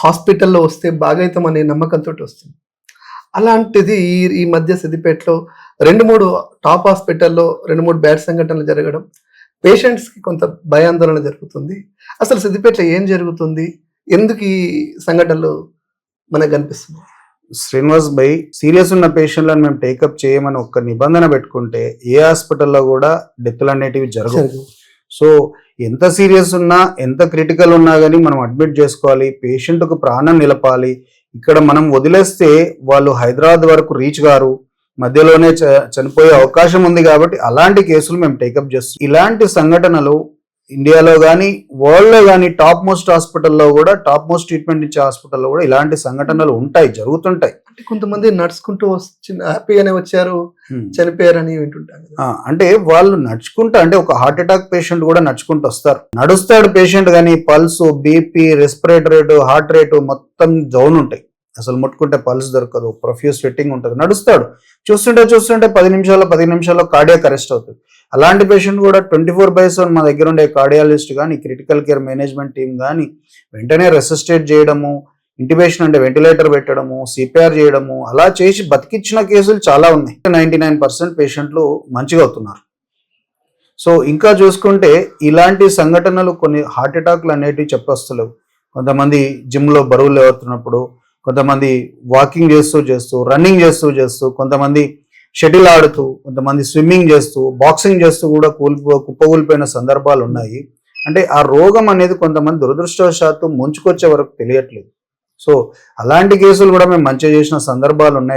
హాస్పిటల్లో వస్తే బాగైతాం అనే నమ్మకంతో వస్తుంది. అలాంటిది ఈ ఈ మధ్య సిద్దిపేటలో రెండు మూడు టాప్ హాస్పిటల్లో రెండు మూడు బ్యాడ్ సంఘటనలు జరగడం పేషెంట్స్కి కొంత భయాందోళన జరుగుతుంది. అసలు సిద్దిపేటలో ఏం జరుగుతుంది? ఎందుకు ఈ సంఘటనలు మనకు కనిపిస్తుంది శ్రీనివాస్ బై సీరియస్ ఉన్న పేషెంట్లను మేము టేకప్ చేయమని ఒక నిబంధన పెట్టుకుంటే ఏ హాస్పిటల్లో కూడా డెత్లు అనేటివి జరగవు. జరుగు. సో ఎంత సీరియస్ ఉన్నా ఎంత క్రిటికల్ ఉన్నా కానీ మనం అడ్మిట్ చేసుకోవాలి పేషెంట్కు ప్రాణం నిలపాలి. ఇక్కడ మనం వదిలేస్తే వాళ్ళు హైదరాబాద్ వరకు రీచ్ గారు మధ్యలోనే చ- చనిపోయే అవకాశం ఉంది కాబట్టి అలాంటి కేసులు మేము టేకప్ చేస్తాం ఇలాంటి సంఘటనలు ఇండియాలో కానీ వరల్డ్లో కానీ టాప్ మోస్ట్ హాస్పిటల్లో కూడా టాప్ మోస్ట్ ట్రీట్మెంట్ ఇచ్చే హాస్పిటల్లో కూడా ఇలాంటి సంఘటనలు ఉంటాయి జరుగుతుంటాయి. అంటే కొంతమంది నడుచుకుంటూ వచ్చిన హ్యాపీగానే వచ్చారు చనిపోయారని వింటుంటాం కదా. ఆ, అంటే వాళ్ళు నడుచుకుంటా అంటే ఒక హార్ట్ అటాక్ పేషెంట్ కూడా నడుచుకుంటూ వస్తారు. నడుస్తాడు పేషెంట్ కానీ pulse BP respirator rate heart rate మొత్తం డౌన్ ఉంటాయి. అసలు ముట్టుకుంటే పల్స్ దొరకదు ప్రొఫ్యూస్ స్వెట్టింగ్ ఉంటుంది. నడుస్తాడు. చూస్తుంటే చూస్తుంటే పది నిమిషాల్లో పది నిమిషాల్లో కార్డియాక్ అరెస్ట్ అవుతుంది. అలాంటి పేషెంట్ కూడా ట్వంటీ ఫోర్ బై సెవెన్ మా దగ్గర ఉండే కార్డియాలజిస్ట్ కానీ క్రిటికల్ కేర్ మేనేజ్మెంట్ టీం కానీ వెంటనే రెసిస్టేట్ చేయడము ఇంటిబేషన్ అంటే వెంటిలేటర్ పెట్టడము సిపిఆర్ చేయడము అలా చేసి బతికిచ్చిన కేసులు చాలా ఉన్నాయి. నైంటీ నైన్ పర్సెంట్ పేషెంట్లు మంచిగా అవుతున్నారు. సో ఇంకా చూసుకుంటే ఇలాంటి సంఘటనలు కొన్ని హార్ట్ అటాక్లు అనేటివి చెప్పొస్తలేవు. కొంతమంది జిమ్లో బరువులు ఎవరుతున్నప్పుడు కొంతమంది వాకింగ్ చేస్తూ చేస్తూ రన్నింగ్ చేస్తూ చేస్తూ కొంతమంది షటిల్ ఆడుతూ కొంతమంది స్విమ్మింగ్ చేస్తూ బాక్సింగ్ చేస్తూ కూడా కూలిపో కుప్పకూలిపోయిన సందర్భాలు ఉన్నాయి. అంటే ఆ రోగం అనేది కొంతమంది దురదృష్టవశాత్తు ముంచుకొచ్చే వరకు తెలియట్లేదు. సో అలాంటి కేసులు కూడా మేము మంచిగా చేసిన సందర్భాలు ఉన్నాయి.